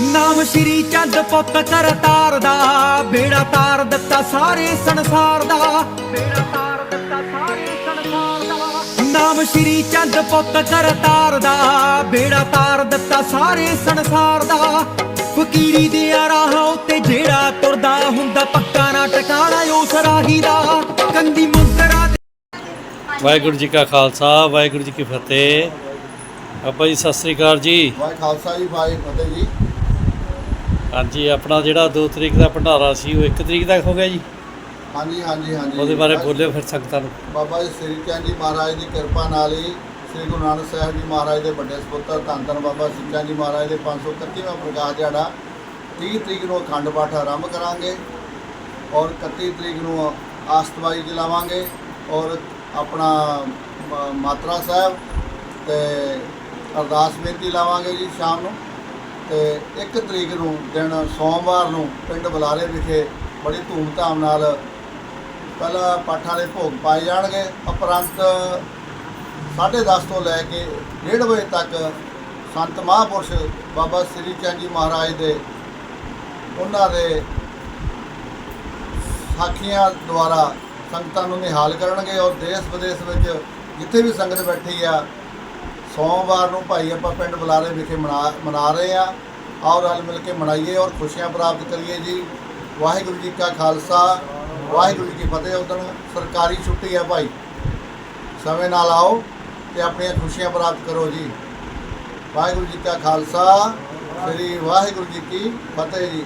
ਨਾਮ ਸ਼੍ਰੀ ਚੰਦ ਪੁੱਤ ਕਰਤਾਰ ਦਾ ਬੇੜਾ ਤਾਰ ਦਿੱਤਾ ਸਾਰੇ ਸੰਸਾਰ ਦਾ। ਬੇੜਾ ਤਾਰ ਦਿੱਤਾ ਸਾਰੇ ਸੰਸਾਰ ਦਾ। ਨਾਮ ਸ਼੍ਰੀ ਚੰਦ ਪੁੱਤ ਕਰਤਾਰ ਦਾ ਬੇੜਾ ਤਾਰ ਦਿੱਤਾ ਸਾਰੇ ਸੰਸਾਰ ਦਾ। ਫਕੀਰੀ ਦੇ ਰਾਹਾਂ ਉੱਤੇ ਜਿਹੜਾ ਤੁਰਦਾ ਹੁੰਦਾ ਪੱਕਾ ਨਾ ਟਿਕਾਣਾ ਉਸ ਰਾਹੀ ਦਾ। ਕੰਦੀ ਮੁੰਦਰਾ ਵਾਹਿਗੁਰੂ ਜੀ ਕਾ ਖਾਲਸਾ ਵਾਹਿਗੁਰੂ ਜੀ ਕੀ ਫਤਿਹ। ਬਾਬਾ ਜੀ ਸਤਿ ਸ੍ਰੀ ਅਕਾਲ ਜੀ। ਵਾਹਿ ਖਾਲਸਾ ਜੀ ਵਾਹਿ ਫਤਿਹ ਜੀ। ਹਾਂਜੀ ਆਪਣਾ ਜਿਹੜਾ 2 ਤਰੀਕ ਦਾ ਭੰਡਾਰਾ ਸੀ ਉਹ 1 ਤਰੀਕ ਤੱਕ ਹੋ ਗਿਆ ਜੀ? ਹਾਂਜੀ ਹਾਂਜੀ ਹਾਂਜੀ। ਉਹਦੇ ਬਾਰੇ ਬੋਲਿਓ ਫਿਰ ਸੰਗਤਾਂ ਨੂੰ। ਬਾਬਾ ਜੀ ਸ੍ਰੀ ਚੰਦ ਜੀ ਮਹਾਰਾਜ ਦੀ ਕਿਰਪਾ ਨਾਲ ਹੀ ਸ੍ਰੀ ਗੁਰੂ ਨਾਨਕ ਸਾਹਿਬ ਜੀ ਮਹਾਰਾਜ ਦੇ ਵੱਡੇ ਸੁਪੁੱਤਰ ਧੰਨ ਧੰਨ ਬਾਬਾ ਸ੍ਰੀ ਚੰਦ ਜੀ ਮਹਾਰਾਜ ਦੇ 531ਵਾਂ ਪ੍ਰਕਾਸ਼ ਦਿਹਾੜਾ 30 ਤਰੀਕ ਨੂੰ ਅਖੰਡ ਪਾਠ ਆਰੰਭ ਕਰਾਂਗੇ ਔਰ 31 ਤਰੀਕ ਨੂੰ ਆਸਤਵਾਈ ਚਲਾਵਾਂਗੇ ਔਰ ਆਪਣਾ ਮਾਤਰਾ ਸਾਹਿਬ ਤੇ ਅਰਦਾਸ ਬੇਨਤੀ ਲਾਵਾਂਗੇ ਜੀ ਸ਼ਾਮ ਨੂੰ। ਤੇ 1 ਤਰੀਕ ਨੂੰ ਦਿਨ ਸੋਮਵਾਰ ਨੂੰ ਪਿੰਡ ਬੁਲਾਰੇ ਵਿਖੇ ਬੜੀ ਧੂਮਧਾਮ ਨਾਲ ਪਹਿਲਾਂ ਪਾਠਾਂ ਦੇ ਭੋਗ ਪਾਏ ਜਾਣਗੇ। ਉਪਰੰਤ 10:30 ਤੋਂ ਲੈ ਕੇ 1:30 ਵਜੇ ਤੱਕ ਸੰਤ ਮਹਾਂਪੁਰਸ਼ ਬਾਬਾ ਸ੍ਰੀ ਚੰਦ ਜੀ ਮਹਾਰਾਜ ਦੇ ਉਹਨਾਂ ਦੇ ਸਾਖੀਆਂ ਦੁਆਰਾ ਸੰਗਤਾਂ ਨੂੰ ਨਿਹਾਲ ਕਰਨਗੇ ਔਰ ਦੇਸ਼ ਵਿਦੇਸ਼ ਵਿੱਚ ਜਿੱਥੇ ਵੀ ਸੰਗਤ ਬੈਠੀ ਆ ਸੋਮਵਾਰ ਨੂੰ ਭਾਈ ਆਪਾਂ ਪਿੰਡ ਬੁਲਾਰੇ ਵਿਖੇ ਮਨਾ ਮਨਾ ਰਹੇ ਆ ਆਓ ਰਲ ਮਿਲ ਕੇ ਮਨਾਈਏ ਔਰ ਖੁਸ਼ੀਆਂ ਪ੍ਰਾਪਤ ਕਰੀਏ ਜੀ। ਵਾਹਿਗੁਰੂ ਜੀ ਕਾ ਖਾਲਸਾ, ਵਾਹਿਗੁਰੂ ਜੀ ਕੀ ਫਤਿਹ। ਉਦੋਂ ਸਰਕਾਰੀ ਛੁੱਟੀ ਹੈ ਭਾਈ। ਸਮੇਂ ਨਾਲ ਆਓ ਤੇ ਆਪਣੀਆਂ ਖੁਸ਼ੀਆਂ ਪ੍ਰਾਪਤ ਕਰੋ ਜੀ। ਵਾਹਿਗੁਰੂ ਜੀ ਕਾ ਖਾਲਸਾ, ਸ੍ਰੀ ਵਾਹਿਗੁਰੂ ਜੀ ਕੀ ਫਤਿਹ ਜੀ।